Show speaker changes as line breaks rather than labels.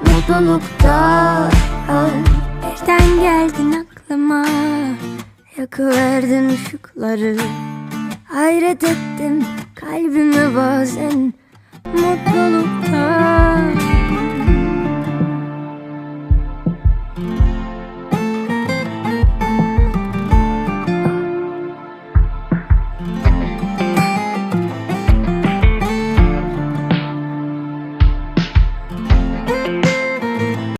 mutluluktan Birden geldin aklıma. Yakıverdin ışıkları. Hayret ettim kalbime bazen. Mutluluktan